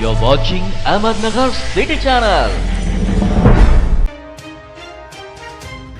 You're watching Ahmednagar City Channel.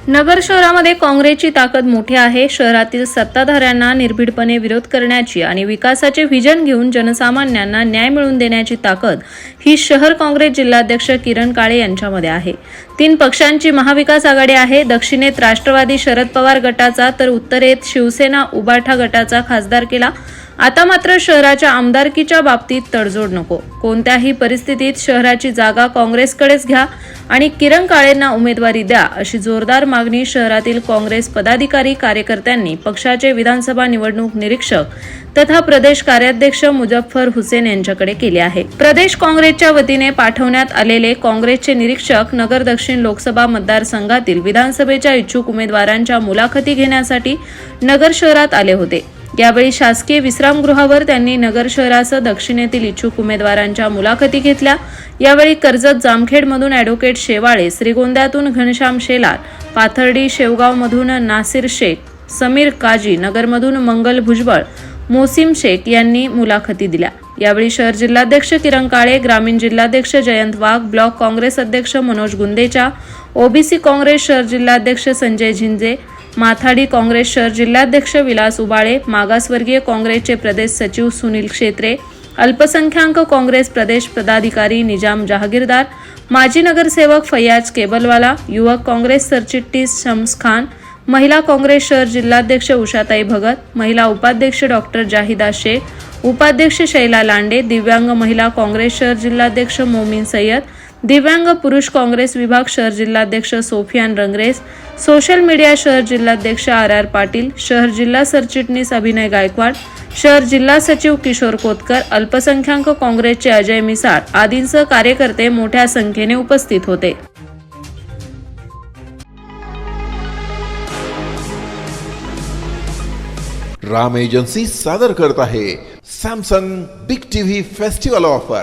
नगर शहरामध्ये काँग्रेसची ताकद मोठी आहे. शहरातील सत्ताधाऱ्यांना निर्भीडपणे विरोध करण्याची आणि विकासाचे व्हिजन घेऊन जनसामान्यांना न्याय मिळवून देण्याची ताकद ही शहर काँग्रेस जिल्हाध्यक्ष किरण काळे यांच्यामध्ये आहे. तीन पक्षांची महाविकास आघाडी आहे. दक्षिणेत राष्ट्रवादी शरद पवार गटाचा तर उत्तरेत शिवसेना उबाठा गटाचा खासदार केला. आता मात्र शहराच्या आमदारकीच्या बाबतीत तडजोड नको. कोणत्याही परिस्थितीत शहराची जागा काँग्रेसकडेच घ्या आणि किरण काळेंना उमेदवारी द्या अशी जोरदार मागणी शहरातील काँग्रेस पदाधिकारी कार्यकर्त्यांनी पक्षाचे विधानसभा निवडणूक निरीक्षक तथा प्रदेश कार्याध्यक्ष मुजफ्फर हुसेन यांच्याकडे केली आहे. प्रदेश काँग्रेसच्या वतीने पाठवण्यात आलेले काँग्रेसचे निरीक्षक नगर दक्षिण लोकसभा मतदारसंघातील विधानसभेच्या इच्छुक उमेदवारांच्या मुलाखती घेण्यासाठी नगर शहरात आले होते. यावेळी शासकीय विश्रामगृहावर त्यांनी नगर शहरासह दक्षिणेतील इच्छुक उमेदवारांच्या मुलाखती घेतल्या. यावेळी कर्जत जामखेडमधून ॲडव्होकेट शेवाळे श्रीगोंद्यातून घनश्याम शेलार पाथर्डी शेवगावमधून नासिर शेख समीर काजी नगरमधून मंगल भुजबळ मोसिम शेख यांनी मुलाखती दिल्या. यावेळी शहर जिल्हाध्यक्ष किरण काळे ग्रामीण जिल्हाध्यक्ष जयंत वाघ ब्लॉक काँग्रेस अध्यक्ष मनोज गुंदेचा ओबीसी काँग्रेस शहर जिल्हाध्यक्ष संजय झिंजे माथाडी काँग्रेस शहर जिल्हाध्यक्ष विलास उबाळे मागासवर्गीय काँग्रेसचे प्रदेश सचिव सुनील क्षेत्रे अल्पसंख्याक काँग्रेस प्रदेश पदाधिकारी निजाम जहागीरदार माजी नगरसेवक फैयाज केबलवाला युवक काँग्रेस सरचिटणीस शम्स खान महिला काँग्रेस शहर जिल्हाध्यक्ष उषाताई भगत महिला उपाध्यक्ष डॉक्टर जाहिदा शेख उपाध्यक्ष शैला लांडे दिव्यांग महिला काँग्रेस शहर जिल्हाध्यक्ष मोमीन सय्यद दिव्यांग पुरुष काँग्रेस विभाग शहर जिल्हाध्यक्ष सोफियान रंगरेस सोशल मीडिया शहर जिल्हाध्यक्ष आर आर पाटील शहर जिल्हा सरचिटणीस अभिनय गायकवाड शहर जिल्हा सचिव किशोर कोतकर अल्पसंख्याक काँग्रेसचे अजय मिसाळ आदींसह कार्यकर्ते मोठ्या संख्येने उपस्थित होते. राम एजन्सी सादर करत आहे Samsung big TV festival offer.